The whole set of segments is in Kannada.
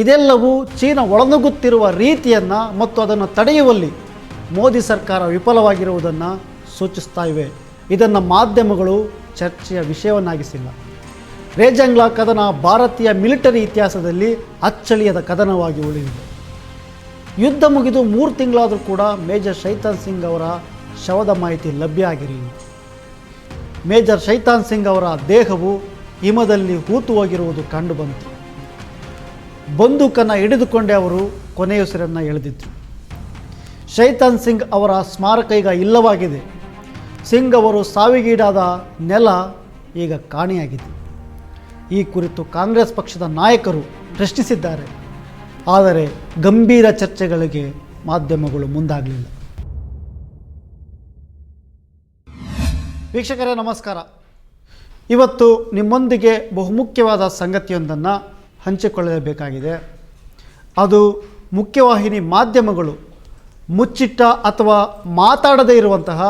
ಇದೆಲ್ಲವೂ ಚೀನಾ ಒಳನುಗ್ಗುತ್ತಿರುವ ರೀತಿಯನ್ನು ಮತ್ತು ಅದನ್ನು ತಡೆಯುವಲ್ಲಿ ಮೋದಿ ಸರ್ಕಾರ ವಿಫಲವಾಗಿರುವುದನ್ನು ಸೂಚಿಸ್ತಾ ಇವೆ. ಇದನ್ನು ಮಾಧ್ಯಮಗಳು ಚರ್ಚೆಯ ವಿಷಯವನ್ನಾಗಿಸಿಲ್ಲ. ರೇಜಂಗ್ಲಾ ಕದನ ಭಾರತೀಯ ಮಿಲಿಟರಿ ಇತಿಹಾಸದಲ್ಲಿ ಅಚ್ಚಳಿಯದ ಕದನವಾಗಿ ಉಳಿದಿದೆ. ಯುದ್ಧ ಮುಗಿದು ಮೂರು ತಿಂಗಳಾದರೂ ಕೂಡ ಮೇಜರ್ ಶೈತಾನ್ ಸಿಂಗ್ ಅವರ ಶವದ ಮಾಹಿತಿ ಲಭ್ಯ ಆಗಿರಲಿಲ್ಲ. ಮೇಜರ್ ಶೈತಾನ್ ಸಿಂಗ್ ಅವರ ದೇಹವು ಹಿಮದಲ್ಲಿ ಹೂತು ಹೋಗಿರುವುದು ಕಂಡುಬಂತು ಬಂದೂಕನ್ನು ಹಿಡಿದುಕೊಂಡೇ ಅವರು ಕೊನೆಯುಸಿರನ್ನು ಎಳೆದಿದ್ರು. ಶೈತಾನ್ ಸಿಂಗ್ ಅವರ ಸ್ಮಾರಕ ಈಗ ಇಲ್ಲವಾಗಿದೆ. ಸಿಂಗ್ ಅವರು ಸಾವಿಗೀಡಾದ ನೆಲ ಈಗ ಕಾಣೆಯಾಗಿದೆ. ಈ ಕುರಿತು ಕಾಂಗ್ರೆಸ್ ಪಕ್ಷದ ನಾಯಕರು ಪ್ರಶ್ನಿಸಿದ್ದಾರೆ. ಆದರೆ ಗಂಭೀರ ಚರ್ಚೆಗಳಿಗೆ ಮಾಧ್ಯಮಗಳು ಮುಂದಾಗಲಿಲ್ಲ. ವೀಕ್ಷಕರೇ, ನಮಸ್ಕಾರ. ಇವತ್ತು ನಿಮ್ಮೊಂದಿಗೆ ಬಹುಮುಖ್ಯವಾದ ಸಂಗತಿಯೊಂದನ್ನು ಹಂಚಿಕೊಳ್ಳಲೇಬೇಕಾಗಿದೆ ಅದು ಮುಖ್ಯವಾಹಿನಿ ಮಾಧ್ಯಮಗಳು ಮುಚ್ಚಿಟ್ಟ ಅಥವಾ ಮಾತಾಡದೇ ಇರುವಂತಹ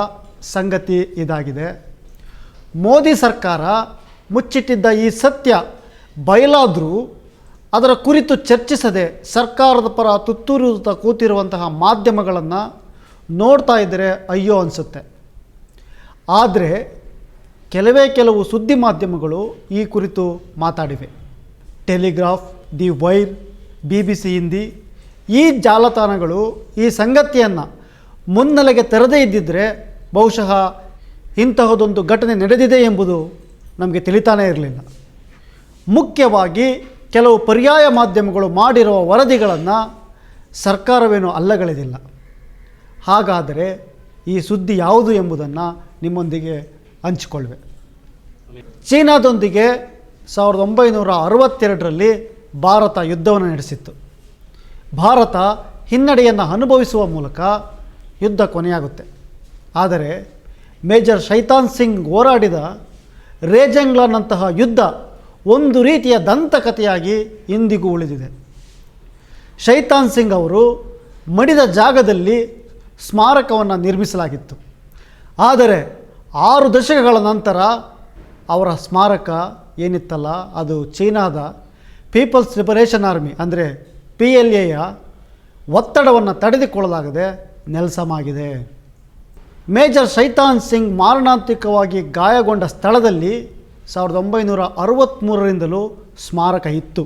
ಸಂಗತಿ ಇದಾಗಿದೆ. ಮೋದಿ ಸರ್ಕಾರ ಮುಚ್ಚಿಟ್ಟಿದ್ದ ಈ ಸತ್ಯ ಬಯಲಾದರೂ ಅದರ ಕುರಿತು ಚರ್ಚಿಸದೆ ಸರ್ಕಾರದ ಪರ ತುತ್ತೂರುತ್ತಾ ಕೂತಿರುವಂತಹ ಮಾಧ್ಯಮಗಳನ್ನು ನೋಡ್ತಾ ಇದ್ದರೆ ಅಯ್ಯೋ ಅನಿಸುತ್ತೆ. ಆದರೆ ಕೆಲವೇ ಕೆಲವು ಸುದ್ದಿ ಮಾಧ್ಯಮಗಳು ಈ ಕುರಿತು ಮಾತಾಡಿವೆ. Telegraph, the Wire B B C Hindi ಈ ಜಾಲತಾಣಗಳು ಈ ಸಂಗತಿಯನ್ನು ಮುನ್ನೆಲೆಗೆ ತೆರೆದೇ ಇದ್ದಿದ್ದರೆ ಬಹುಶಃ ಇಂತಹದೊಂದು ಘಟನೆ ನಡೆದಿದೆ ಎಂಬುದು ನಮಗೆ ತಿಳಿತಾನೇ ಇರಲಿಲ್ಲ. ಮುಖ್ಯವಾಗಿ ಕೆಲವು ಪರ್ಯಾಯ ಮಾಧ್ಯಮಗಳು ಮಾಡಿರುವ ವರದಿಗಳನ್ನು ಸರ್ಕಾರವೇನು ಅಲ್ಲಗಳೆದಿಲ್ಲ. ಹಾಗಾದರೆ ಈ ಸುದ್ದಿ ಯಾವುದು ಎಂಬುದನ್ನು ನಿಮ್ಮೊಂದಿಗೆ ಹಂಚಿಕೊಳ್ಳುವೆ ಚೀನಾದೊಂದಿಗೆ ಸಾವಿರದ ಒಂಬೈನೂರ ಅರವತ್ತೆರಡರಲ್ಲಿ ಭಾರತ ಯುದ್ಧವನ್ನು ನಡೆಸಿತ್ತು. ಭಾರತ ಹಿನ್ನಡೆಯನ್ನು ಅನುಭವಿಸುವ ಮೂಲಕ ಯುದ್ಧ ಕೊನೆಯಾಗುತ್ತೆ. ಆದರೆ ಮೇಜರ್ ಶೈತಾನ್ ಸಿಂಗ್ ಹೋರಾಡಿದ ರೇಜಂಗ್ಲಾನಂತಹ ಯುದ್ಧ ಒಂದು ರೀತಿಯ ದಂತಕಥೆಯಾಗಿ ಇಂದಿಗೂ ಉಳಿದಿದೆ. ಶೈತಾನ್ ಸಿಂಗ್ ಅವರು ಮಡಿದ ಜಾಗದಲ್ಲಿ ಸ್ಮಾರಕವನ್ನು ನಿರ್ಮಿಸಲಾಗಿತ್ತು. ಆದರೆ ಆರು ದಶಕಗಳ ನಂತರ ಅವರ ಸ್ಮಾರಕ ಏನಿತ್ತಲ್ಲ, ಅದು ಚೀನಾದ ಪೀಪಲ್ಸ್ ಲಿಬರೇಷನ್ ಆರ್ಮಿ ಅಂದರೆ ಪಿ ಎಲ್ ಎಯ ಒತ್ತಡವನ್ನು ತಡೆದುಕೊಳ್ಳಲಾಗದೆ ನೆಲಸಮಾಗಿದೆ. ಮೇಜರ್ ಶೈತಾನ್ ಸಿಂಗ್ ಮಾರಣಾಂತಿಕವಾಗಿ ಗಾಯಗೊಂಡ ಸ್ಥಳದಲ್ಲಿ ಸಾವಿರದ ಒಂಬೈನೂರ ಅರವತ್ತ್ಮೂರರಿಂದಲೂ ಸ್ಮಾರಕ ಇತ್ತು.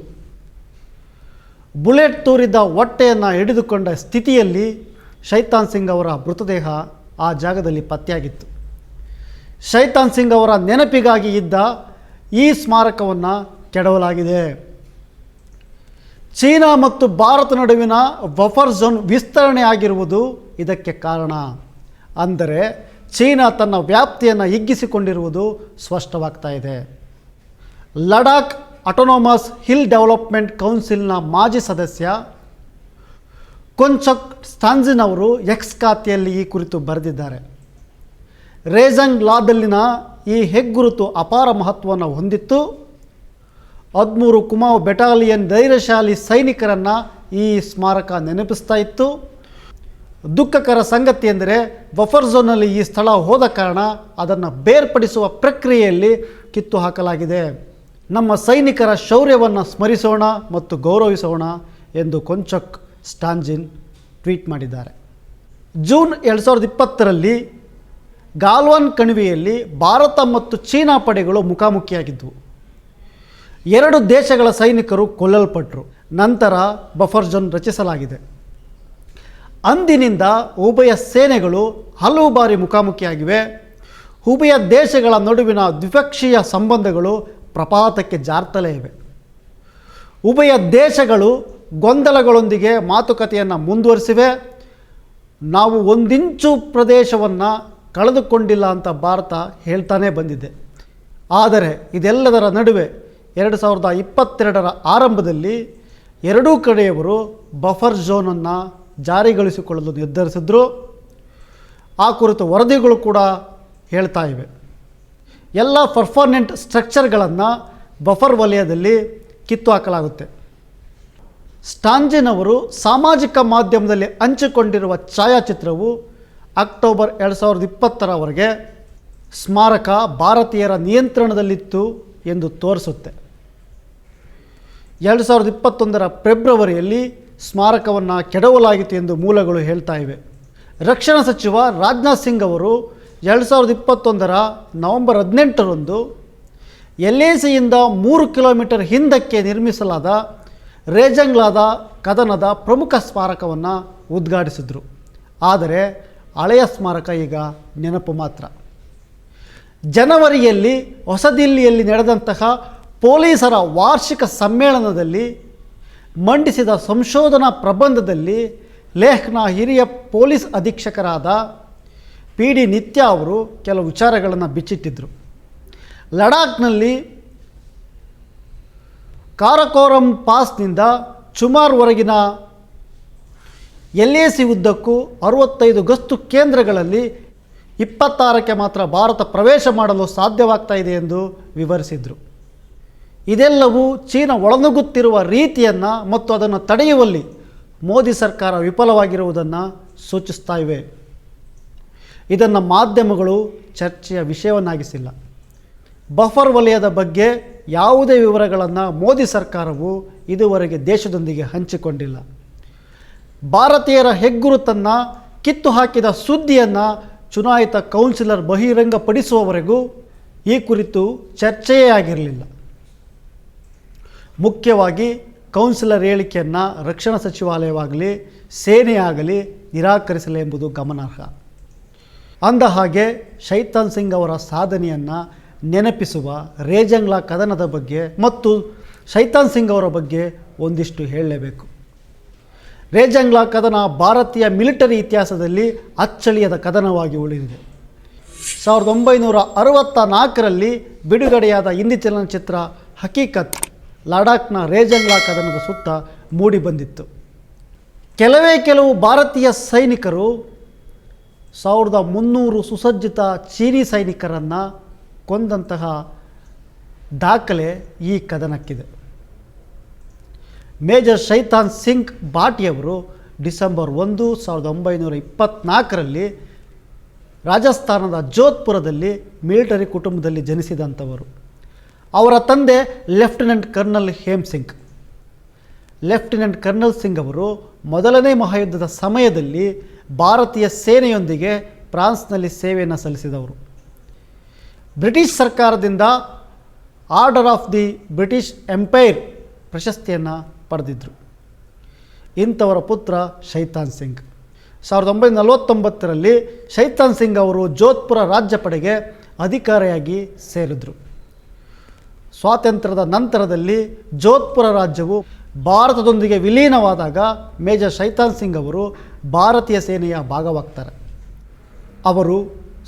ಬುಲೆಟ್ ತೂರಿದ್ದ ಹೊಟ್ಟೆಯನ್ನು ಹಿಡಿದುಕೊಂಡ ಸ್ಥಿತಿಯಲ್ಲಿ ಶೈತಾನ್ ಸಿಂಗ್ ಅವರ ಮೃತದೇಹ ಆ ಜಾಗದಲ್ಲಿ ಪತ್ತೆಯಾಗಿತ್ತು. ಶೈತಾನ್ ಸಿಂಗ್ ಅವರ ನೆನಪಿಗಾಗಿ ಇದ್ದ ಈ ಸ್ಮಾರಕವನ್ನು ಕೆಡವಲಾಗಿದೆ. ಚೀನಾ ಮತ್ತು ಭಾರತ ನಡುವಿನ ಬಫರ್ ಝೋನ್ ವಿಸ್ತರಣೆ ಆಗಿರುವುದು ಇದಕ್ಕೆ ಕಾರಣ. ಅಂದರೆ ಚೀನಾ ತನ್ನ ವ್ಯಾಪ್ತಿಯನ್ನು ಹಿಗ್ಗಿಸಿಕೊಂಡಿರುವುದು ಸ್ಪಷ್ಟವಾಗ್ತಾ ಇದೆ. ಲಡಾಖ್ ಅಟೋನೋಮಸ್ ಹಿಲ್ ಡೆವಲಪ್ಮೆಂಟ್ ಕೌನ್ಸಿಲ್ನ ಮಾಜಿ ಸದಸ್ಯ ಕೊಂಚಕ್ ಸ್ಟಾನ್ಜಿನ್ ಅವರು ಎಕ್ಸ್ ಖಾತೆಯಲ್ಲಿ ಈ ಕುರಿತು ಬರೆದಿದ್ದಾರೆ. ರೇಜಂಗ್ ಲಾದಲ್ಲಿನ ಈ ಹೆಗ್ಗುರುತು ಅಪಾರ ಮಹತ್ವವನ್ನು ಹೊಂದಿತ್ತು. ಹದಿಮೂರು ಕುಮಾವ್ ಬೆಟಾಲಿಯನ್ ಧೈರ್ಯಶಾಲಿ ಸೈನಿಕರನ್ನು ಈ ಸ್ಮಾರಕ ನೆನಪಿಸ್ತಾ ಇತ್ತು. ದುಃಖಕರ ಸಂಗತಿ ಎಂದರೆ ಬಫರ್ ಝೋನಲ್ಲಿ ಈ ಸ್ಥಳ ಹೋದ ಕಾರಣ ಅದನ್ನು ಬೇರ್ಪಡಿಸುವ ಪ್ರಕ್ರಿಯೆಯಲ್ಲಿ ಕಿತ್ತು ಹಾಕಲಾಗಿದೆ. ನಮ್ಮ ಸೈನಿಕರ ಶೌರ್ಯವನ್ನು ಸ್ಮರಿಸೋಣ ಮತ್ತು ಗೌರವಿಸೋಣ ಎಂದು ಕೊಂಚಕ್ ಸ್ಟಾಂಜಿನ್ ಟ್ವೀಟ್ ಮಾಡಿದ್ದಾರೆ. ಜೂನ್ ಎರಡು ಸಾವಿರದ ಇಪ್ಪತ್ತರಲ್ಲಿ ಗಾಲ್ವಾನ್ ಕಣಿವೆಯಲ್ಲಿ ಭಾರತ ಮತ್ತು ಚೀನಾ ಪಡೆಗಳು ಮುಖಾಮುಖಿಯಾಗಿದ್ದವು ಎರಡು ದೇಶಗಳ ಸೈನಿಕರು ಕೊಲ್ಲಲ್ಪಟ್ಟರು ನಂತರ ಬಫರ್ ಜೋನ್ ರಚಿಸಲಾಗಿದೆ. ಅಂದಿನಿಂದ ಉಭಯ ಸೇನೆಗಳು ಹಲವು ಬಾರಿ ಮುಖಾಮುಖಿಯಾಗಿವೆ. ಉಭಯ ದೇಶಗಳ ನಡುವಿನ ದ್ವಿಪಕ್ಷೀಯ ಸಂಬಂಧಗಳು ಪ್ರಪಾತಕ್ಕೆ ಜಾರ್ತಲೇ ಇವೆ. ಉಭಯ ದೇಶಗಳು ಗೊಂದಲಗಳೊಂದಿಗೆ ಮಾತುಕತೆಯನ್ನು ಮುಂದುವರಿಸಿವೆ. ನಾವು ಒಂದಿಂಚು ಪ್ರದೇಶವನ್ನು ಕಳೆದುಕೊಂಡಿಲ್ಲ ಅಂತ ಭಾರತ ಹೇಳ್ತಾನೇ ಬಂದಿದೆ. ಆದರೆ ಇದೆಲ್ಲದರ ನಡುವೆ ಎರಡು ಸಾವಿರದ ಇಪ್ಪತ್ತೆರಡರ ಆರಂಭದಲ್ಲಿ ಎರಡೂ ಕಡೆಯವರು ಬಫರ್ ಝೋನನ್ನು ಜಾರಿಗೊಳಿಸಿಕೊಳ್ಳಲು ನಿರ್ಧರಿಸಿದ್ರು. ಆ ಕುರಿತು ವರದಿಗಳು ಕೂಡ ಹೇಳ್ತಾ ಇವೆ. ಎಲ್ಲ ಪರ್ಫಾರ್ನೆಂಟ್ ಸ್ಟ್ರಕ್ಚರ್ಗಳನ್ನು ಬಫರ್ ವಲಯದಲ್ಲಿ ಕಿತ್ತು ಹಾಕಲಾಗುತ್ತೆ ಸ್ಟಾಂಜಿನ್ ಅವರು ಸಾಮಾಜಿಕ ಮಾಧ್ಯಮದಲ್ಲಿ ಹಂಚಿಕೊಂಡಿರುವ ಛಾಯಾಚಿತ್ರವು ಅಕ್ಟೋಬರ್ ಎರಡು ಸಾವಿರದ ಇಪ್ಪತ್ತರವರೆಗೆ ಸ್ಮಾರಕ ಭಾರತೀಯರ ನಿಯಂತ್ರಣದಲ್ಲಿತ್ತು ಎಂದು ತೋರಿಸುತ್ತೆ. ಎರಡು ಸಾವಿರದ ಇಪ್ಪತ್ತೊಂದರ ಫೆಬ್ರವರಿಯಲ್ಲಿ ಸ್ಮಾರಕವನ್ನು ಕೆಡವಲಾಗಿತ್ತು ಎಂದು ಮೂಲಗಳು ಹೇಳ್ತಾ ಇವೆ. ರಕ್ಷಣಾ ಸಚಿವ ರಾಜನಾಥ್ ಸಿಂಗ್ ಅವರು ಎರಡು ಸಾವಿರದ ಇಪ್ಪತ್ತೊಂದರ ನವೆಂಬರ್ ಹದಿನೆಂಟರಂದು ಎಲ್ ಎ ಸಿಯಿಂದ ಮೂರು ಕಿಲೋಮೀಟರ್ ಹಿಂದಕ್ಕೆ ನಿರ್ಮಿಸಲಾದ ರೇಜಂಗ್ಲಾದ ಕದನದ ಪ್ರಮುಖ ಸ್ಮಾರಕವನ್ನು ಉದ್ಘಾಟಿಸಿದರು. ಆದರೆ ಹಳೆಯ ಸ್ಮಾರಕ ಈಗ ನೆನಪು ಮಾತ್ರ. ಜನವರಿಯಲ್ಲಿ ಹೊಸದಿಲ್ಲಿಯಲ್ಲಿ ನಡೆದಂತಹ ಪೊಲೀಸರ ವಾರ್ಷಿಕ ಸಮ್ಮೇಳನದಲ್ಲಿ ಮಂಡಿಸಿದ ಸಂಶೋಧನಾ ಪ್ರಬಂಧದಲ್ಲಿ ಲೇಹ್ನ ಹಿರಿಯ ಪೊಲೀಸ್ ಅಧೀಕ್ಷಕರಾದ ಪಿ ಡಿ ನಿತ್ಯ ಅವರು ಕೆಲವು ವಿಚಾರಗಳನ್ನು ಬಿಚ್ಚಿಟ್ಟಿದ್ದರು ಲಡಾಖ್ನಲ್ಲಿ ಕಾರಕೋರಂ ಪಾಸ್ನಿಂದ ಚುಮಾರ್ವರೆಗಿನ ಎಲ್ ಎ ಸಿ ಉದ್ದಕ್ಕೂ ಅರವತ್ತೈದು ಗಸ್ತು ಕೇಂದ್ರಗಳಲ್ಲಿ ಇಪ್ಪತ್ತಾರಕ್ಕೆ ಮಾತ್ರ ಭಾರತ ಪ್ರವೇಶ ಮಾಡಲು ಸಾಧ್ಯವಾಗ್ತಾ ಇದೆ ಎಂದು ವಿವರಿಸಿದರು. ಇದೆಲ್ಲವೂ ಚೀನಾ ಒಳನುಗುತ್ತಿರುವ ರೀತಿಯನ್ನು ಮತ್ತು ಅದನ್ನು ತಡೆಯುವಲ್ಲಿ ಮೋದಿ ಸರ್ಕಾರ ವಿಫಲವಾಗಿರುವುದನ್ನು ಸೂಚಿಸ್ತಾ ಇವೆ. ಇದನ್ನು ಮಾಧ್ಯಮಗಳು ಚರ್ಚೆಯ ವಿಷಯವನ್ನಾಗಿಸಿಲ್ಲ. ಬಫರ್ ವಲಯದ ಬಗ್ಗೆ ಯಾವುದೇ ವಿವರಗಳನ್ನು ಮೋದಿ ಸರ್ಕಾರವು ಇದುವರೆಗೆ ದೇಶದೊಂದಿಗೆ ಹಂಚಿಕೊಂಡಿಲ್ಲ. ಭಾರತೀಯರ ಹೆಗ್ಗುರುತನ್ನು ಕಿತ್ತು ಹಾಕಿದ ಸುದ್ದಿಯನ್ನು ಚುನಾಯಿತ ಕೌನ್ಸಿಲರ್ ಬಹಿರಂಗಪಡಿಸುವವರೆಗೂ ಈ ಕುರಿತು ಚರ್ಚೆಯೇ ಆಗಿರಲಿಲ್ಲ. ಮುಖ್ಯವಾಗಿ ಕೌನ್ಸಿಲರ್ ಹೇಳಿಕೆಯನ್ನು ರಕ್ಷಣಾ ಸಚಿವಾಲಯವಾಗಲಿ, ಸೇನೆಯಾಗಲಿ ನಿರಾಕರಿಸಲಿ ಎಂಬುದು ಗಮನಾರ್ಹ. ಅಂದ ಹಾಗೆ ಶೈತಾನ್ ಸಿಂಗ್ ಅವರ ಸಾಧನೆಯನ್ನು ನೆನಪಿಸುವ ರೇಜಂಗ್ಲಾ ಕದನದ ಬಗ್ಗೆ ಮತ್ತು ಶೈತಾನ್ ಸಿಂಗ್ ಅವರ ಬಗ್ಗೆ ಒಂದಿಷ್ಟು ಹೇಳಲೇಬೇಕು. ರೇಜಂಗ್ಲಾ ಕದನ ಭಾರತೀಯ ಮಿಲಿಟರಿ ಇತಿಹಾಸದಲ್ಲಿ ಅಚ್ಚಳಿಯದ ಕದನವಾಗಿ ಉಳಿದಿದೆ. ಸಾವಿರದ ಒಂಬೈನೂರ ಅರವತ್ತ ನಾಲ್ಕರಲ್ಲಿ ಬಿಡುಗಡೆಯಾದ ಹಿಂದಿ ಚಲನಚಿತ್ರ ಹಕೀಕತ್ ಲಡಾಖ್ನ ರೇಜಂಗ್ಲಾ ಕದನದ ಸುತ್ತ ಮೂಡಿಬಂದಿತ್ತು ಕೆಲವೇ ಕೆಲವು ಭಾರತೀಯ ಸೈನಿಕರು ಸಾವಿರದ ಮುನ್ನೂರು ಸುಸಜ್ಜಿತ ಚೀನಿ ಸೈನಿಕರನ್ನು ಕೊಂದಂತಹ ದಾಖಲೆ ಈ ಕದನಕ್ಕಿದೆ. ಮೇಜರ್ ಶೈತಾನ್ ಸಿಂಗ್ ಭಾಟಿಯವರು ಡಿಸೆಂಬರ್ ಒಂದು ಸಾವಿರದ ಒಂಬೈನೂರ ಇಪ್ಪತ್ತ್ನಾಲ್ಕರಲ್ಲಿ ರಾಜಸ್ಥಾನದ ಜೋಧ್ಪುರದಲ್ಲಿ ಮಿಲಿಟರಿ ಕುಟುಂಬದಲ್ಲಿ ಜನಿಸಿದಂಥವರು. ಅವರ ತಂದೆ lieutenant colonel Hem Singh. Lieutenant colonel Singh ಅವರು ಮೊದಲನೇ ಮಹಾಯುದ್ಧದ ಸಮಯದಲ್ಲಿ ಭಾರತೀಯ ಸೇನೆಯೊಂದಿಗೆ ಫ್ರಾನ್ಸ್ನಲ್ಲಿ ಸೇವೆಯನ್ನು ಸಲ್ಲಿಸಿದವರು. ಬ್ರಿಟಿಷ್ ಸರ್ಕಾರದಿಂದ order of the British Empire ಪ್ರಶಸ್ತಿಯನ್ನು ಪಡೆದಿದ್ದರು ಇಂಥವರ ಪುತ್ರ ಶೈತಾನ್ ಸಿಂಗ್. ಸಾವಿರದ ಒಂಬೈನೂರ ನಲವತ್ತೊಂಬತ್ತರಲ್ಲಿ ಶೈತಾನ್ ಸಿಂಗ್ ಅವರು ಜೋಧ್ಪುರ ರಾಜ್ಯ ಪಡೆಗೆ ಅಧಿಕಾರಿಯಾಗಿ ಸೇರಿದರು. ಸ್ವಾತಂತ್ರ್ಯದ ನಂತರದಲ್ಲಿ ಜೋಧ್ಪುರ ರಾಜ್ಯವು ಭಾರತದೊಂದಿಗೆ ವಿಲೀನವಾದಾಗ ಮೇಜರ್ ಶೈತಾನ್ ಸಿಂಗ್ ಅವರು ಭಾರತೀಯ ಸೇನೆಯ ಭಾಗವಾಗ್ತಾರೆ. ಅವರು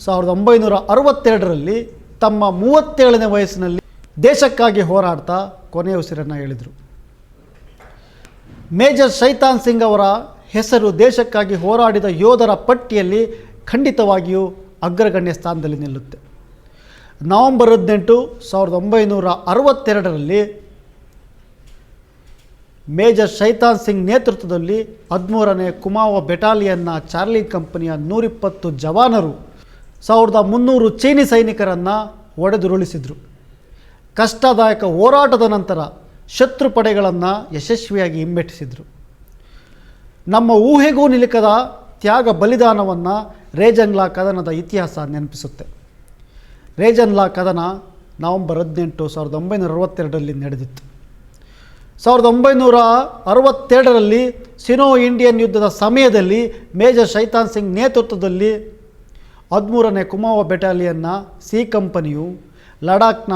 ಸಾವಿರದ ಒಂಬೈನೂರ ಅರವತ್ತೆರಡರಲ್ಲಿ ತಮ್ಮ ಮೂವತ್ತೇಳನೇ ವಯಸ್ಸಿನಲ್ಲಿ ದೇಶಕ್ಕಾಗಿ ಹೋರಾಡ್ತಾ ಕೊನೆಯ ಉಸಿರನ್ನು ಹೇಳಿದರು ಮೇಜರ್ ಶೈತಾನ್ ಸಿಂಗ್ ಅವರ ಹೆಸರು ದೇಶಕ್ಕಾಗಿ ಹೋರಾಡಿದ ಯೋಧರ ಪಟ್ಟಿಯಲ್ಲಿ ಖಂಡಿತವಾಗಿಯೂ ಅಗ್ರಗಣ್ಯ ಸ್ಥಾನದಲ್ಲಿ ನಿಲ್ಲುತ್ತೆ. ನವೆಂಬರ್ ಹದಿನೆಂಟು ಸಾವಿರದ ಒಂಬೈನೂರ ಅರವತ್ತೆರಡರಲ್ಲಿ ಮೇಜರ್ ಶೈತಾನ್ ಸಿಂಗ್ ನೇತೃತ್ವದಲ್ಲಿ ಹದಿಮೂರನೇ ಕುಮಾವ ಬೆಟಾಲಿಯನ್ನ ಚಾರ್ಲಿ ಕಂಪನಿಯ ನೂರಿಪ್ಪತ್ತು ಜವಾನರು ಸಾವಿರದ ಮುನ್ನೂರು ಚೀನಿ ಸೈನಿಕರನ್ನು ಒಡೆದುರುಳಿಸಿದರು. ಕಷ್ಟದಾಯಕ ಹೋರಾಟದ ನಂತರ ಶತ್ರು ಪಡೆಗಳನ್ನು ಯಶಸ್ವಿಯಾಗಿ ಹಿಮ್ಮೆಟ್ಟಿಸಿದರು ನಮ್ಮ ಊಹೆಗೂ ನಿಲುಕದ ತ್ಯಾಗ ಬಲಿದಾನವನ್ನು ರೇಜನ್ಲಾ ಕದನದ ಇತಿಹಾಸ ನೆನಪಿಸುತ್ತೆ. ರೇಜನ್ಲಾ ಕದನ ನವೆಂಬರ್ ಹದಿನೆಂಟು ಸಾವಿರದ ಒಂಬೈನೂರ ಅರವತ್ತೆರಡರಲ್ಲಿ ನಡೆದಿತ್ತು. ಸಾವಿರದ ಒಂಬೈನೂರ ಅರವತ್ತೆರಡರಲ್ಲಿ ಸಿನೋ ಇಂಡಿಯನ್ ಯುದ್ಧದ ಸಮಯದಲ್ಲಿ ಮೇಜರ್ ಶೈತಾನ್ ಸಿಂಗ್ ನೇತೃತ್ವದಲ್ಲಿ ಹದಿಮೂರನೇ ಕುಮಾವ ಬೆಟಾಲಿಯನ್ನ ಸಿ ಕಂಪನಿಯು ಲಡಾಖ್ನ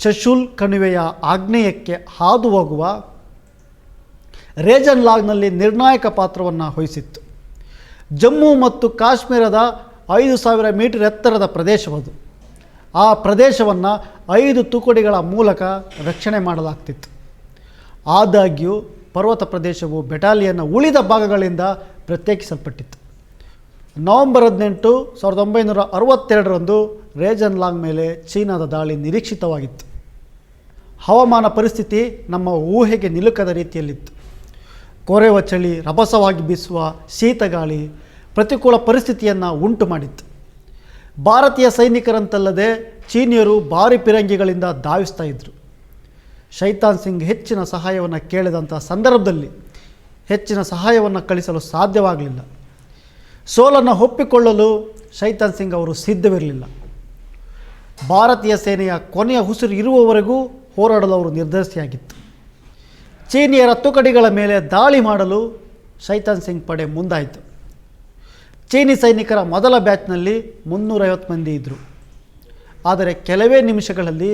ಚಶುಲ್ ಕಣಿವೆಯ ಆಗ್ನೇಯಕ್ಕೆ ಹಾದು ಹೋಗುವ ರೇಜನ್ ಲಾಗ್ನಲ್ಲಿ ನಿರ್ಣಾಯಕ ಪಾತ್ರವನ್ನು ವಹಿಸಿತ್ತು. ಜಮ್ಮು ಮತ್ತು ಕಾಶ್ಮೀರದ ಐದು ಸಾವಿರ ಮೀಟರ್ ಎತ್ತರದ ಪ್ರದೇಶವದು. ಆ ಪ್ರದೇಶವನ್ನು ಐದು ತುಕಡಿಗಳ ಮೂಲಕ ರಕ್ಷಣೆ ಮಾಡಲಾಗ್ತಿತ್ತು. ಆದಾಗ್ಯೂ ಪರ್ವತ ಪ್ರದೇಶವು ಬೆಟಾಲಿಯನ್ನ ಉಳಿದ ಭಾಗಗಳಿಂದ ಪ್ರತ್ಯೇಕಿಸಲ್ಪಟ್ಟಿತ್ತು. ನವೆಂಬರ್ ಹದಿನೆಂಟು ಸಾವಿರದ ಒಂಬೈನೂರ ಅರವತ್ತೆರಡರಂದು ರೇಜನ್ ಲಾಂಗ್ ಮೇಲೆ ಚೀನಾದ ದಾಳಿ ನಿರೀಕ್ಷಿತವಾಗಿತ್ತು. ಹವಾಮಾನ ಪರಿಸ್ಥಿತಿ ನಮ್ಮ ಊಹೆಗೆ ನಿಲುಕದ ರೀತಿಯಲ್ಲಿತ್ತು. ಕೊರೆವ ಚಳಿ ರಭಸವಾಗಿ ಬೀಸುವ ಶೀತಗಾಳಿ ಪ್ರತಿಕೂಲ ಪರಿಸ್ಥಿತಿಯನ್ನು ಉಂಟು ಮಾಡಿತ್ತು. ಭಾರತೀಯ ಸೈನಿಕರಂತಲ್ಲದೆ ಚೀನಿಯರು ಭಾರಿ ಪಿರಂಗಿಗಳಿಂದ ಧಾವಿಸ್ತಾ ಇದ್ದರು ಶೈತಾನ್ ಸಿಂಗ್ ಹೆಚ್ಚಿನ ಸಹಾಯವನ್ನು ಕೇಳಿದಂಥ ಸಂದರ್ಭದಲ್ಲಿ ಹೆಚ್ಚಿನ ಸಹಾಯವನ್ನು ಕಳಿಸಲು ಸಾಧ್ಯವಾಗಲಿಲ್ಲ. ಸೋಲನ್ನು ಒಪ್ಪಿಕೊಳ್ಳಲು ಶೈತಾನ್ ಸಿಂಗ್ ಅವರು ಸಿದ್ಧವಿರಲಿಲ್ಲ. ಭಾರತೀಯ ಸೇನೆಯ ಕೊನೆಯ ಉಸಿರು ಇರುವವರೆಗೂ ಹೋರಾಡಲು ಅವರು ನಿರ್ಧರಿಸಿಯಾಗಿತ್ತು. ಚೀನಿಯರ ತುಕಡಿಗಳ ಮೇಲೆ ದಾಳಿ ಮಾಡಲು ಶೈತಾನ್ ಸಿಂಗ್ ಪಡೆ ಮುಂದಾಯಿತು. ಚೀನಿ ಸೈನಿಕರ ಮೊದಲ ಬ್ಯಾಚ್ನಲ್ಲಿ ಮುನ್ನೂರೈವತ್ತು ಮಂದಿ ಇದ್ದರು ಆದರೆ ಕೆಲವೇ ನಿಮಿಷಗಳಲ್ಲಿ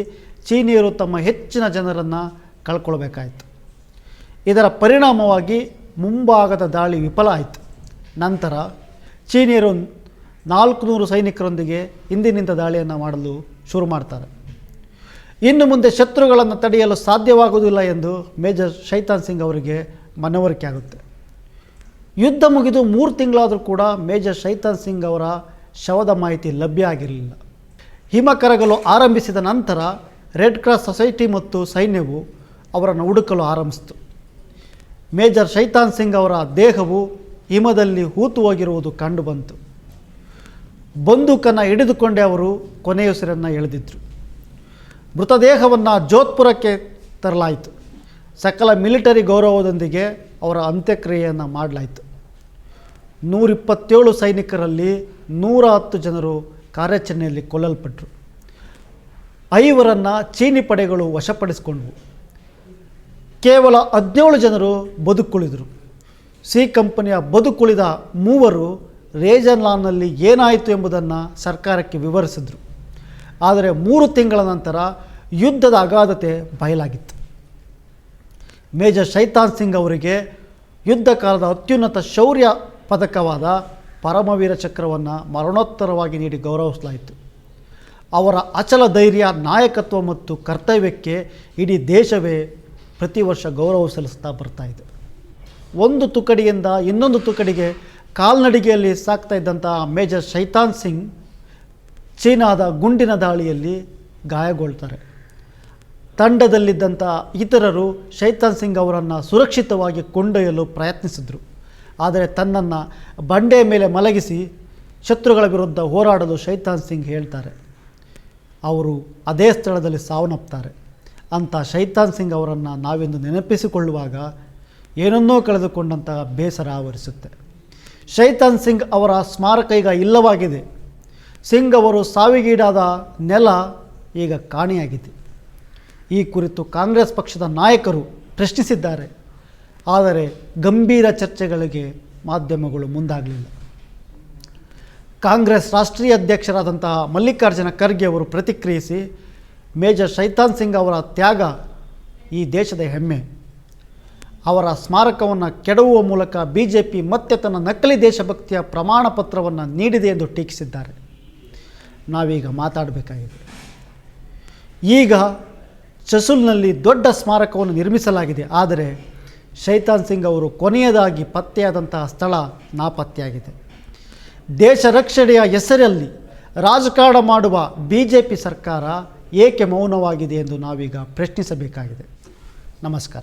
ಚೀನಿಯರು ತಮ್ಮ ಹೆಚ್ಚಿನ ಜನರನ್ನು ಕಳ್ಕೊಳ್ಬೇಕಾಯಿತು. ಇದರ ಪರಿಣಾಮವಾಗಿ ಮುಂಭಾಗದ ದಾಳಿ ವಿಫಲ ಆಯಿತು. ನಂತರ ಚೀನಿಯರು ನಾಲ್ಕುನೂರು ಸೈನಿಕರೊಂದಿಗೆ ಹಿಂದಿನಿಂದ ದಾಳಿಯನ್ನು ಮಾಡಲು ಶುರು ಮಾಡ್ತಾರೆ. ಇನ್ನು ಮುಂದೆ ಶತ್ರುಗಳನ್ನು ತಡೆಯಲು ಸಾಧ್ಯವಾಗುವುದಿಲ್ಲ ಎಂದು ಮೇಜರ್ ಶೈತಾನ್ ಸಿಂಗ್ ಅವರಿಗೆ ಮನವರಿಕೆ ಆಗುತ್ತೆ. ಯುದ್ಧ ಮುಗಿದು ಮೂರು ತಿಂಗಳಾದರೂ ಕೂಡ ಮೇಜರ್ ಶೈತಾನ್ ಸಿಂಗ್ ಅವರ ಶವದ ಮಾಹಿತಿ ಲಭ್ಯ ಆಗಿರಲಿಲ್ಲ. ಹಿಮ ಕರಗಲು ಆರಂಭಿಸಿದ ನಂತರ ರೆಡ್ ಕ್ರಾಸ್ ಸೊಸೈಟಿ ಮತ್ತು ಸೈನ್ಯವು ಅವರನ್ನು ಹುಡುಕಲು ಆರಂಭಿಸಿತು. ಮೇಜರ್ ಶೈತಾನ್ ಸಿಂಗ್ ಅವರ ದೇಹವು ಹಿಮದಲ್ಲಿ ಹೂತು ಹೋಗಿರುವುದು ಕಂಡುಬಂತು. ಬಂದೂಕನ್ನು ಹಿಡಿದುಕೊಂಡೇ ಅವರು ಕೊನೆಯುಸಿರನ್ನು ಎಳೆದಿದ್ದರು ಮೃತದೇಹವನ್ನು ಜೋಧ್ಪುರಕ್ಕೆ ತರಲಾಯಿತು. ಸಕಲ ಮಿಲಿಟರಿ ಗೌರವದೊಂದಿಗೆ ಅವರ ಅಂತ್ಯಕ್ರಿಯೆಯನ್ನು ಮಾಡಲಾಯಿತು. ನೂರಿಪ್ಪತ್ತೇಳು ಸೈನಿಕರಲ್ಲಿ ನೂರ ಹತ್ತು ಜನರು ಕಾರ್ಯಾಚರಣೆಯಲ್ಲಿ ಕೊಲ್ಲಲ್ಪಟ್ಟರು ಐವರನ್ನು ಚೀನಿ ಪಡೆಗಳು ವಶಪಡಿಸಿಕೊಂಡವು. ಕೇವಲ ಹದಿನೇಳು ಜನರು ಬದುಕುಳಿದರು. ಸಿ ಕಂಪನಿಯ ಬದುಕುಳಿದ ಮೂವರು ರೇಜನ್ಲಾನ್ನಲ್ಲಿ ಏನಾಯಿತು ಎಂಬುದನ್ನು ಸರ್ಕಾರಕ್ಕೆ ವಿವರಿಸಿದರು. ಆದರೆ ಮೂರು ತಿಂಗಳ ನಂತರ ಯುದ್ಧದ ಅಗಾಧತೆ ಬಯಲಾಗಿತ್ತು. ಮೇಜರ್ ಶೈತಾನ್ ಸಿಂಗ್ ಅವರಿಗೆ ಯುದ್ಧ ಕಾಲದ ಅತ್ಯುನ್ನತ ಶೌರ್ಯ ಪದಕವಾದ ಪರಮವೀರ ಚಕ್ರವನ್ನು ಮರಣೋತ್ತರವಾಗಿ ನೀಡಿ ಗೌರವಿಸಲಾಯಿತು. ಅವರ ಅಚಲ ಧೈರ್ಯ, ನಾಯಕತ್ವ ಮತ್ತು ಕರ್ತವ್ಯಕ್ಕೆ ಇಡೀ ದೇಶವೇ ಪ್ರತಿ ವರ್ಷ ಗೌರವ ಸಲ್ಲಿಸ್ತಾ ಬರ್ತಾ ಇದೆ. ಒಂದು ತುಕಡಿಯಿಂದ ಇನ್ನೊಂದು ತುಕಡಿಗೆ ಕಾಲ್ನಡಿಗೆಯಲ್ಲಿ ಸಾಕ್ತಾ ಇದ್ದಂತಹ ಮೇಜರ್ ಶೈತಾನ್ ಸಿಂಗ್ ಚೀನಾದ ಗುಂಡಿನ ದಾಳಿಯಲ್ಲಿ ಗಾಯಗೊಳ್ತಾರೆ. ತಂಡದಲ್ಲಿದ್ದಂಥ ಇತರರು ಶೈತಾನ್ ಸಿಂಗ್ ಅವರನ್ನು ಸುರಕ್ಷಿತವಾಗಿ ಕೊಂಡೊಯ್ಯಲು ಪ್ರಯತ್ನಿಸಿದರು. ಆದರೆ ತನ್ನನ್ನು ಬಂಡೆಯ ಮೇಲೆ ಮಲಗಿಸಿ ಶತ್ರುಗಳ ವಿರುದ್ಧ ಹೋರಾಡಲು ಶೈತಾನ್ ಸಿಂಗ್ ಹೇಳ್ತಾರೆ. ಅವರು ಅದೇ ಸ್ಥಳದಲ್ಲಿ ಸಾವನ್ನಪ್ತಾರೆ. ಅಂತ ಶೈತಾನ್ ಸಿಂಗ್ ಅವರನ್ನು ನಾವೆಂದು ನೆನಪಿಸಿಕೊಳ್ಳುವಾಗ ಏನನ್ನೋ ಕಳೆದುಕೊಂಡಂತಹ ಬೇಸರ ಆವರಿಸುತ್ತೆ. ಶೈತಾನ್ ಸಿಂಗ್ ಅವರ ಸ್ಮಾರಕ ಈಗ ಇಲ್ಲವಾಗಿದೆ. ಸಿಂಗ್ ಅವರು ಸಾವಿಗೀಡಾದ ನೆಲ ಈಗ ಕಾಣೆಯಾಗಿದೆ. ಈ ಕುರಿತು ಕಾಂಗ್ರೆಸ್ ಪಕ್ಷದ ನಾಯಕರು ಪ್ರಶ್ನಿಸಿದ್ದಾರೆ. ಆದರೆ ಗಂಭೀರ ಚರ್ಚೆಗಳಿಗೆ ಮಾಧ್ಯಮಗಳು ಮುಂದಾಗಲಿಲ್ಲ. ಕಾಂಗ್ರೆಸ್ ರಾಷ್ಟ್ರೀಯ ಅಧ್ಯಕ್ಷರಾದಂತಹ ಮಲ್ಲಿಕಾರ್ಜುನ ಖರ್ಗೆ ಅವರು ಪ್ರತಿಕ್ರಿಯಿಸಿ, ಮೇಜರ್ ಶೈತಾನ್ ಸಿಂಗ್ ಅವರ ತ್ಯಾಗ ಈ ದೇಶದ ಹೆಮ್ಮೆ. ಅವರ ಸ್ಮಾರಕವನ್ನು ಕೆಡವುವ ಮೂಲಕ ಬಿ ಮತ್ತೆ ತನ್ನ ನಕಲಿ ದೇಶಭಕ್ತಿಯ ಪ್ರಮಾಣ ಪತ್ರವನ್ನು ನೀಡಿದೆ ಎಂದು ಟೀಕಿಸಿದ್ದಾರೆ. ನಾವೀಗ ಮಾತಾಡಬೇಕಾಗಿದೆ. ಈಗ ಚಸುಲ್ನಲ್ಲಿ ದೊಡ್ಡ ಸ್ಮಾರಕವನ್ನು ನಿರ್ಮಿಸಲಾಗಿದೆ. ಆದರೆ ಶೈತಾನ್ ಸಿಂಗ್ ಅವರು ಕೊನೆಯದಾಗಿ ಪತ್ತೆಯಾದಂತಹ ಸ್ಥಳ ನಾಪತ್ತೆಯಾಗಿದೆ. ದೇಶ ರಕ್ಷಣೆಯ ಹೆಸರಲ್ಲಿ ರಾಜಕಾರಣ ಮಾಡುವ ಬಿ ಜೆ ಪಿ ಸರ್ಕಾರ ಏಕೆ ಮೌನವಾಗಿದೆ ಎಂದು ನಾವೀಗ ಪ್ರಶ್ನಿಸಬೇಕಾಗಿದೆ. ನಮಸ್ಕಾರ.